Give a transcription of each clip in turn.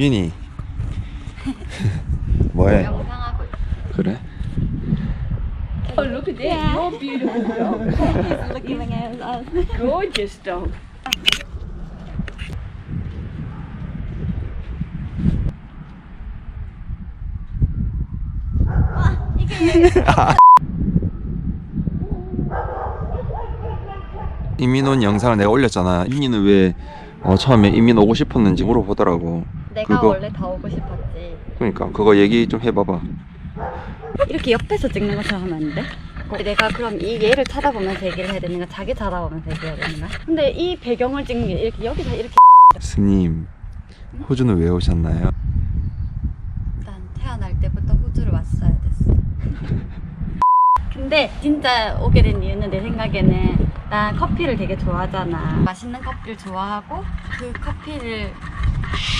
민이 뭐해? 영상하고 그래? Oh, look at that. You're beautiful dog. He's looking at us. Gorgeous dog. 이민 온 영상을 내가 올렸잖아. 민이는 왜 어, 처음에 이민 오고 싶었는지 물어보더라고. 내가 그거- 원래 더 오고 싶었지. 그러니까 그거 얘기 좀 해봐봐. 이렇게 옆에서 찍는 것처럼 하면 안 돼? 어, 내가 그럼 이 얘를 쳐다보면서 얘기를 해야 되는 거야? 자기 쳐다보면서 얘기해야 되는 거야? 근데 이 배경을 찍는 게 이렇게 여기서 이렇게 스님, 호주는 왜 오셨나요? 난 태어날 때부터 호주를 왔어야 됐어. 근데 진짜 오게 된 이유는 내 생각에는 난 커피를 되게 좋아하잖아. 맛있는 커피를 좋아하고 그 커피를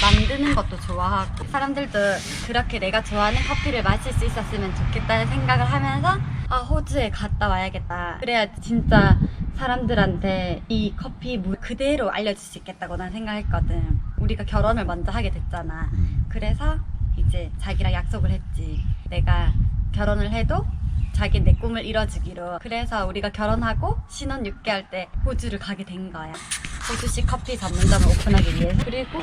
만드는 것도 좋아하고 사람들도 그렇게 내가 좋아하는 커피를 마실 수 있었으면 좋겠다는 생각을 하면서 아 호주에 갔다 와야겠다. 그래야 진짜 사람들한테 이 커피 물 그대로 알려줄 수 있겠다고 난 생각했거든. 우리가 결혼을 먼저 하게 됐잖아. 그래서 이제 자기랑 약속을 했지. 내가 결혼을 해도 자기 내 꿈을 이뤄주기로. 그래서 우리가 결혼하고 신혼 6개월 때 호주를 가게 된 거야. 호주식 커피 전문점을 오픈하기 위해서. 그리고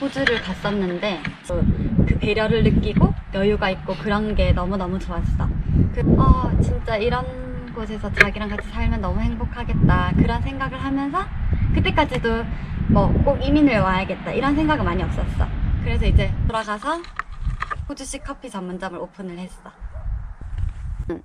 호주를 갔었는데 그, 그 배려를 느끼고 여유가 있고 그런 게 너무너무 좋았어. 그, 어, 진짜 이런 곳에서 자기랑 같이 살면 너무 행복하겠다. 그런 생각을 하면서 그때까지도 뭐 꼭 이민을 와야겠다. 이런 생각은 많이 없었어. 그래서 이제 돌아가서 호주식 커피 전문점을 오픈을 했어.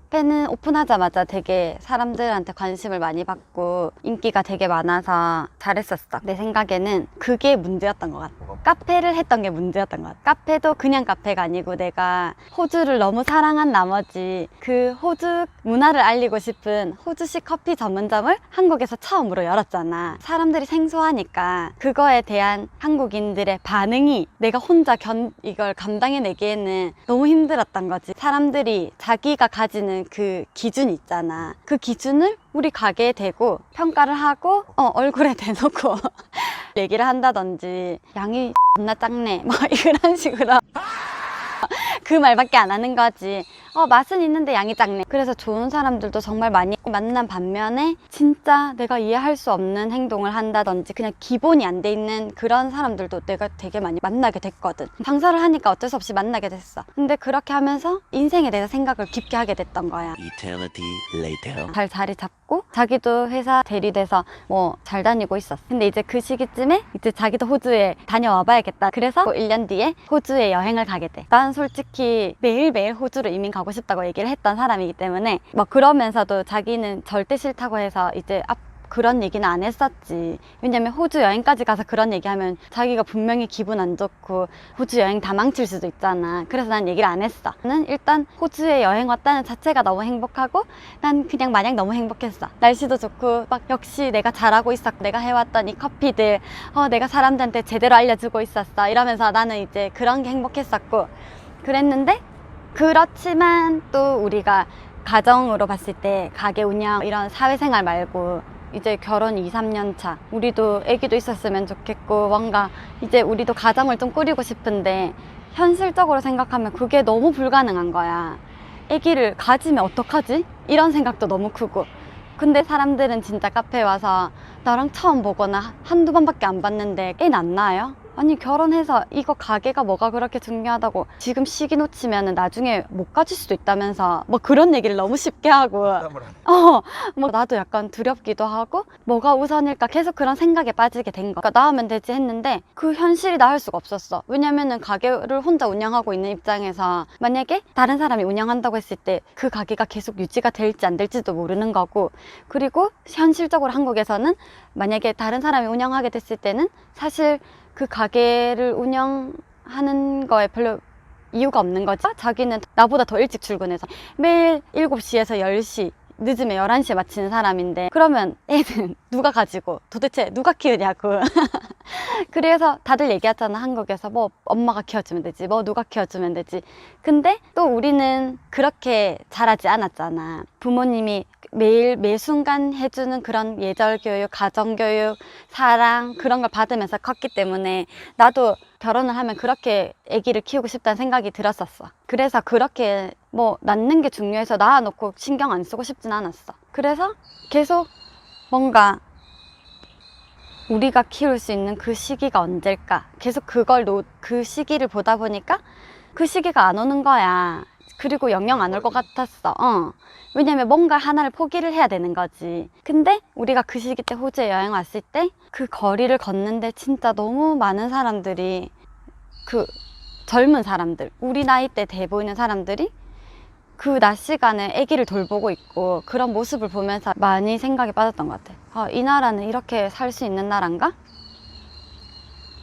팬은 오픈하자마자 되게 사람들한테 관심을 많이 받고 인기가 되게 많아서 잘했었어. 내 생각에는 그게 문제였던 것 같아. 카페를 했던 게 문제였던 것 같아. 카페도 그냥 카페가 아니고 내가 호주를 너무 사랑한 나머지 그 호주 문화를 알리고 싶은 호주식 커피 전문점을 한국에서 처음으로 열었잖아. 사람들이 생소하니까 그거에 대한 한국인들의 반응이 내가 혼자 견, 이걸 감당해내기에는 너무 힘들었던 거지. 사람들이 자기가 가지 는 그 기준 있잖아. 그 기준을 우리 가게에 대고 평가를 하고 어, 얼굴에 대놓고 얘기를 한다든지 양이 존나 작네 뭐 이런 식으로 그 말밖에 안 하는 거지. 어, 맛은 있는데 양이 작네. 그래서 좋은 사람들도 정말 많이 만난 반면에 진짜 내가 이해할 수 없는 행동을 한다든지 그냥 기본이 안 돼 있는 그런 사람들도 내가 되게 많이 만나게 됐거든. 장사를 하니까 어쩔 수 없이 만나게 됐어. 근데 그렇게 하면서 인생에 대해서 생각을 깊게 하게 됐던 거야. 잘 자리 잡고 자기도 회사 대리돼서 뭐 잘 다니고 있었어. 근데 이제 그 시기쯤에 이제 자기도 호주에 다녀와 봐야겠다. 그래서 1년 뒤에 호주에 여행을 가게 돼. 난 솔직히 매일매일 호주로 이민 가고 싶다고 얘기를 했던 사람이기 때문에 뭐 그러면서도 자기는 절대 싫다고 해서 이제 앞 그런 얘기는 안 했었지. 왜냐면 호주 여행까지 가서 그런 얘기하면 자기가 분명히 기분 안 좋고 호주 여행 다 망칠 수도 있잖아. 그래서 난 얘기를 안 했어. 나는 일단 호주에 여행 왔다는 자체가 너무 행복하고 난 그냥 마냥 너무 행복했어. 날씨도 좋고 막 역시 내가 잘하고 있었고 내가 해왔던 이 커피들 어 내가 사람들한테 제대로 알려주고 있었어. 이러면서 나는 이제 그런 게 행복했었고 그랬는데 그렇지만 또 우리가 가정으로 봤을 때 가게 운영 이런 사회생활 말고 이제 결혼 2, 3년 차 우리도 아기도 있었으면 좋겠고 뭔가 이제 우리도 가정을 좀 꾸리고 싶은데 현실적으로 생각하면 그게 너무 불가능한 거야 아기를 가지면 어떡하지? 이런 생각도 너무 크고 근데 사람들은 진짜 카페에 와서 나랑 처음 보거나 한두 번밖에 안 봤는데 애 낳나요? 아니 결혼해서 이거 가게가 뭐가 그렇게 중요하다고 지금 시기 놓치면 나중에 못 가질 수도 있다면서 뭐 그런 얘기를 너무 쉽게 하고 어, 뭐 나도 약간 두렵기도 하고 뭐가 우선일까 계속 그런 생각에 빠지게 된 거. 그러니까 나으면 되지 했는데 그 현실이 나을 수가 없었어. 왜냐면은 가게를 혼자 운영하고 있는 입장에서 만약에 다른 사람이 운영한다고 했을 때 그 가게가 계속 유지가 될지 안 될지도 모르는 거고 그리고 현실적으로 한국에서는 만약에 다른 사람이 운영하게 됐을 때는 사실 그 가게를 운영하는 거에 별로 이유가 없는 거지. 자기는 나보다 더 일찍 출근해서 매일 7시에서 10시, 늦으면 11시에 마치는 사람인데 그러면 애는 누가 가지고 도대체 누가 키우냐고. 그래서 다들 얘기하잖아, 한국에서. 뭐 엄마가 키워주면 되지, 뭐 누가 키워주면 되지. 근데 또 우리는 그렇게 잘하지 않았잖아. 부모님이 매일 매 순간 해주는 그런 예절 교육, 가정 교육, 사랑 그런 걸 받으면서 컸기 때문에 나도 결혼을 하면 그렇게 아기를 키우고 싶다는 생각이 들었었어. 그래서 그렇게 뭐 낳는 게 중요해서 낳아놓고 신경 안 쓰고 싶진 않았어. 그래서 계속 뭔가 우리가 키울 수 있는 그 시기가 언제일까? 계속 그걸 놓, 그 시기를 보다 보니까 그 시기가 안 오는 거야. 그리고 영영 안 올 것 같았어. 어. 왜냐면 뭔가 하나를 포기를 해야 되는 거지. 근데 우리가 그 시기 때 호주에 여행 왔을 때 그 거리를 걷는데 진짜 너무 많은 사람들이 그 젊은 사람들, 우리 나이 때 돼 보이는 사람들이 그 낮 시간에 아기를 돌보고 있고 그런 모습을 보면서 많이 생각이 빠졌던 것 같아. 아, 이 나라는 이렇게 살 수 있는 나라인가?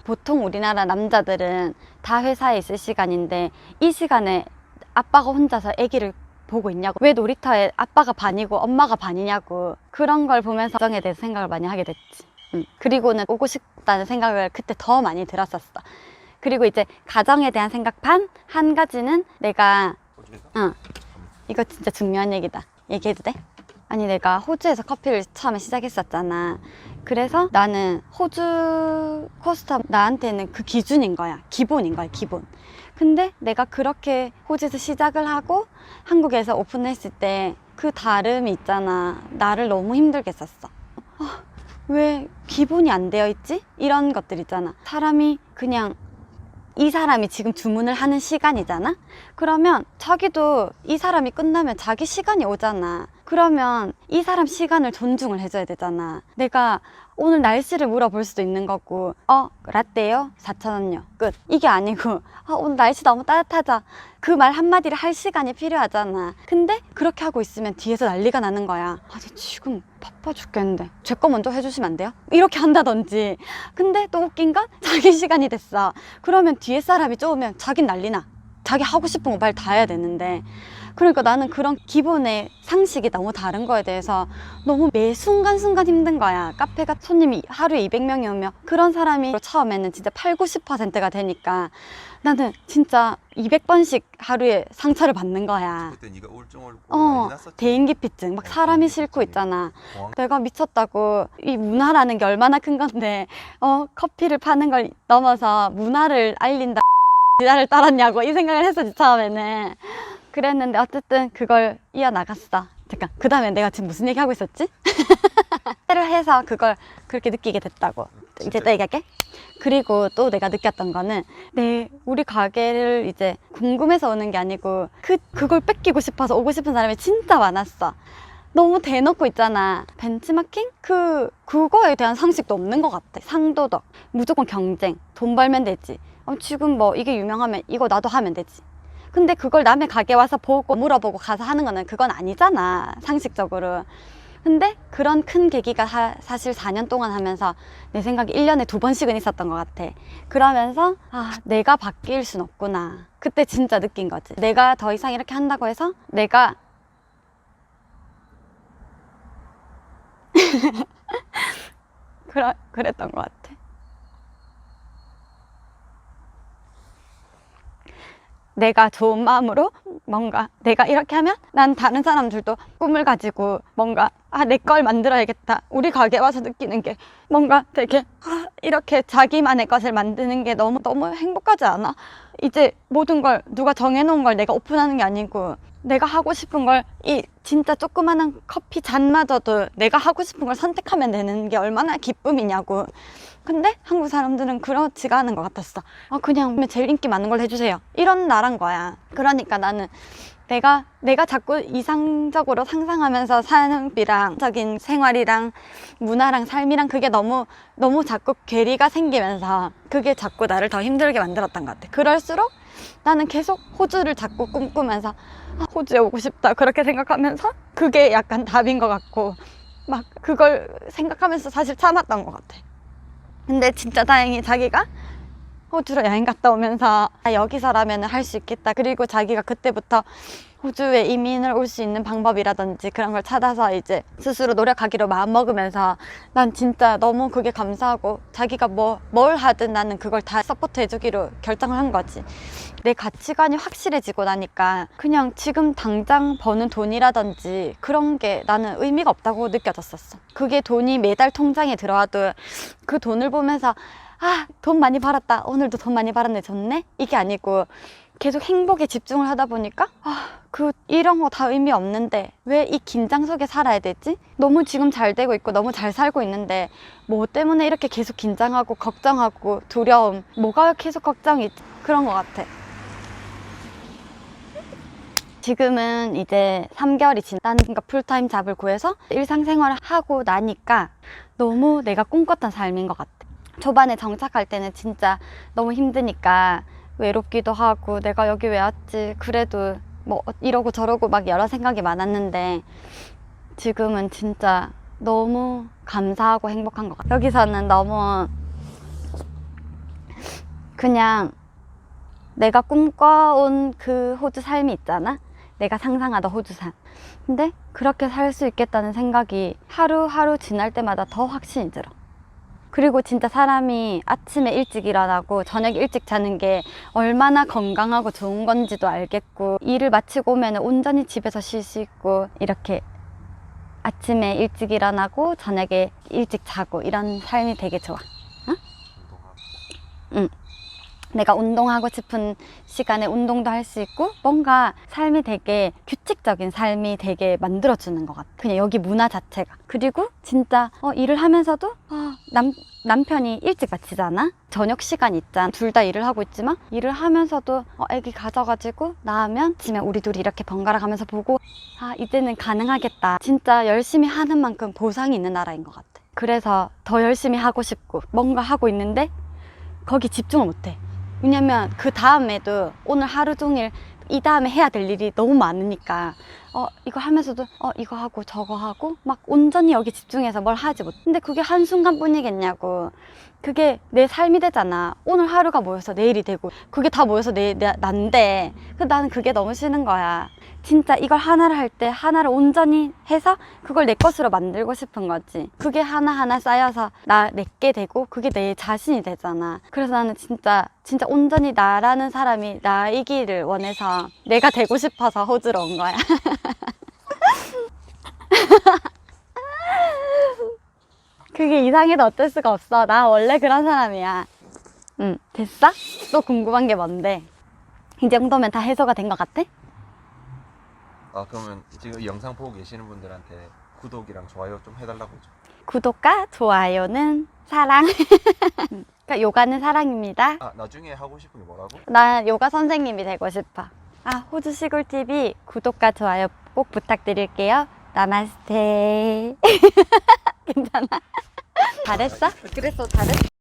보통 우리나라 남자들은 다 회사에 있을 시간인데 이 시간에 아빠가 혼자서 아기를 보고 있냐고. 왜 놀이터에 아빠가 반이고 엄마가 반이냐고. 그런 걸 보면서 가정에 대해서 생각을 많이 하게 됐지. 음. 그리고는 오고 싶다는 생각을 그때 더 많이 들었었어. 그리고 이제 가정에 대한 생각 반 한 가지는 내가 어, 이거 진짜 중요한 얘기다. 얘기해도 돼? 아니 내가 호주에서 커피를 처음에 시작했었잖아. 그래서 나는 호주 코스타 나한테는 그 기준인 거야. 기본인 거야 기본 근데 내가 그렇게 호주에서 시작을 하고 한국에서 오픈했을 때 그 다름이 있잖아 나를 너무 힘들게 했었어 아, 왜 기본이 안 되어 있지? 이런 것들 있잖아 사람이 그냥 이 사람이 지금 주문을 하는 시간이잖아? 그러면 자기도 이 사람이 끝나면 자기 시간이 오잖아. 그러면 이 사람 시간을 존중을 해줘야 되잖아. 내가 오늘 날씨를 물어볼 수도 있는 거고, 어, 라떼요? 4,000원요. 끝. 이게 아니고, 아, 오늘 날씨 너무 따뜻하다. 그말 한마디를 할 시간이 필요하잖아. 근데 그렇게 하고 있으면 뒤에서 난리가 나는 거야. 아니, 지금 바빠 죽겠는데. 제 거 먼저 해주시면 안 돼요? 이렇게 한다든지. 근데 또 웃긴 건 자기 시간이 됐어. 그러면 뒤에 사람이 쪼으면 자긴 난리나. 자기 하고 싶은 거 말 다 해야 되는데. 그러니까 나는 그런 기본의 상식이 너무 다른 거에 대해서 너무 매 순간순간 힘든 거야. 카페가 손님이 하루에 200명이 오면 그런 사람이 처음에는 진짜 8, 90%가 되니까 나는 진짜 200번씩 하루에 상처를 받는 거야. 그때 네가 우울증 올 어, 대인기피증. 막 사람이 싫고 있잖아. 내가 미쳤다고 이 문화라는 게 얼마나 큰 건데 어 커피를 파는 걸 넘어서 문화를 알린다 나를 따랐냐고 이 생각을 했었지 처음에는 그랬는데 어쨌든 그걸 이어나갔어 잠깐 그 다음에 내가 지금 무슨 얘기 하고 있었지? 를 해서 그걸 그렇게 느끼게 됐다고 이제 또 얘기할게 그리고 또 내가 느꼈던 거는 내 우리 가게를 이제 궁금해서 오는 게 아니고 그 그걸 뺏기고 싶어서 오고 싶은 사람이 진짜 많았어 너무 대놓고 있잖아. 벤치마킹? 그, 그거에 대한 상식도 없는 것 같아. 상도덕. 무조건 경쟁. 돈 벌면 되지. 어, 지금 뭐 이게 유명하면 이거 나도 하면 되지. 근데 그걸 남의 가게 와서 보고 물어보고 가서 하는 거는 그건 아니잖아. 상식적으로. 근데 그런 큰 계기가 사, 사실 4년 동안 하면서 내 생각에 1년에 두 번씩은 있었던 것 같아. 그러면서 아, 내가 바뀔 순 없구나. 그때 진짜 느낀 거지. 내가 더 이상 이렇게 한다고 해서 내가 그랬던 것 같아. 내가 좋은 마음으로 뭔가 내가 이렇게 하면 난 다른 사람들도 꿈을 가지고 뭔가 아, 내 걸 만들어야겠다. 우리 가게 와서 느끼는 게 뭔가 되게 아, 이렇게 자기만의 것을 만드는 게 너무 너무 행복하지 않아? 이제 모든 걸 누가 정해놓은 걸 내가 오픈하는 게 아니고 내가 하고 싶은 걸 이 진짜 조그마한 커피 잔마저도 내가 하고 싶은 걸 선택하면 되는 게 얼마나 기쁨이냐고. 근데 한국 사람들은 그렇지가 않은 것 같았어. 아, 그냥 제일 인기 많은 걸 해주세요. 이런 나란 거야. 그러니까 나는 내가, 내가 자꾸 이상적으로 상상하면서 삶이랑, 적인 생활이랑, 문화랑 삶이랑 그게 너무, 너무 자꾸 괴리가 생기면서 그게 자꾸 나를 더 힘들게 만들었던 것 같아. 그럴수록 나는 계속 호주를 자꾸 꿈꾸면서 아, 호주에 오고 싶다. 그렇게 생각하면서 그게 약간 답인 것 같고 막 그걸 생각하면서 사실 참았던 것 같아. 근데 진짜 다행히 자기가 호주로 여행 갔다 오면서 아, 여기서라면 할 수 있겠다. 그리고 자기가 그때부터 호주에 이민을 올 수 있는 방법이라든지 그런 걸 찾아서 이제 스스로 노력하기로 마음먹으면서 난 진짜 너무 그게 감사하고 자기가 뭐, 뭘 하든 나는 그걸 다 서포트 해주기로 결정을 한 거지. 내 가치관이 확실해지고 나니까 그냥 지금 당장 버는 돈이라든지 그런 게 나는 의미가 없다고 느껴졌었어. 그게 돈이 매달 통장에 들어와도 그 돈을 보면서 아, 돈 많이 벌었다. 오늘도 돈 많이 벌었네. 좋네. 이게 아니고 계속 행복에 집중을 하다 보니까 아, 그 이런 거 다 의미 없는데 왜 이 긴장 속에 살아야 되지? 너무 지금 잘 되고 있고 너무 잘 살고 있는데 뭐 때문에 이렇게 계속 긴장하고 걱정하고 두려움 뭐가 계속 걱정이 그런 것 같아. 지금은 이제 3개월이 지난 그러니까 풀타임 잡을 구해서 일상생활을 하고 나니까 너무 내가 꿈꿨던 삶인 것 같아. 초반에 정착할 때는 진짜 너무 힘드니까 외롭기도 하고 내가 여기 왜 왔지 그래도 뭐 이러고 저러고 막 여러 생각이 많았는데 지금은 진짜 너무 감사하고 행복한 것 같아. 여기서는 너무 그냥 내가 꿈꿔온 그 호주 삶이 있잖아. 내가 상상하던 호주 삶. 근데 그렇게 살 수 있겠다는 생각이 하루하루 지날 때마다 더 확신이 들어. 그리고 진짜 사람이 아침에 일찍 일어나고 저녁에 일찍 자는 게 얼마나 건강하고 좋은 건지도 알겠고 일을 마치고 오면 온전히 집에서 쉴 수 있고 이렇게 아침에 일찍 일어나고 저녁에 일찍 자고 이런 삶이 되게 좋아. 내가 운동하고 싶은 시간에 운동도 할 수 있고 뭔가 삶이 되게 규칙적인 삶이 되게 만들어주는 것 같아. 그냥 여기 문화 자체가. 그리고 진짜 어, 일을 하면서도 어, 남, 남편이 일찍 마치잖아. 저녁 시간 있잖아. 둘 다 일을 하고 있지만 일을 하면서도 어, 애기 가져가지고 나오면 집에 우리 둘이 이렇게 번갈아 가면서 보고 아 이제는 가능하겠다. 진짜 열심히 하는 만큼 보상이 있는 나라인 것 같아. 그래서 더 열심히 하고 싶고 뭔가 하고 있는데 거기 집중을 못해. 왜냐면 그 다음에도 오늘 하루 종일 이 다음에 해야 될 일이 너무 많으니까 어 이거 하면서도 어 이거 하고 저거 하고 막 온전히 여기 집중해서 뭘 하지 못. 근데 그게 한 순간 뿐이겠냐고. 그게 내 삶이 되잖아. 오늘 하루가 모여서 내일이 되고 그게 다 모여서 내, 내 난데 그 나는 그게 너무 싫은 거야. 진짜 이걸 하나를 할 때 하나를 온전히 해서 그걸 내 것으로 만들고 싶은 거지. 그게 하나하나 쌓여서 나 내게 되고 그게 내 자신이 되잖아. 그래서 나는 진짜 진짜 온전히 나라는 사람이 나이기를 원해서 내가 되고 싶어서 호주로 온 거야. 그게 이상해도 어쩔 수가 없어. 나 원래 그런 사람이야. 응, 됐어? 또 궁금한 게 뭔데? 이 정도면 다 해소가 된 것 같아? 아 그러면 지금 이 영상 보고 계시는 분들한테 구독이랑 좋아요 좀 해달라고 좀. 구독과 좋아요는 사랑. 그러니까 요가는 사랑입니다. 아 나중에 하고 싶은 게 뭐라고? 나 요가 선생님이 되고 싶어. 아, 호주 시골 TV 구독과 좋아요 꼭 부탁드릴게요. 나마스테. 괜찮아? 잘했어? 그랬어, 잘했어.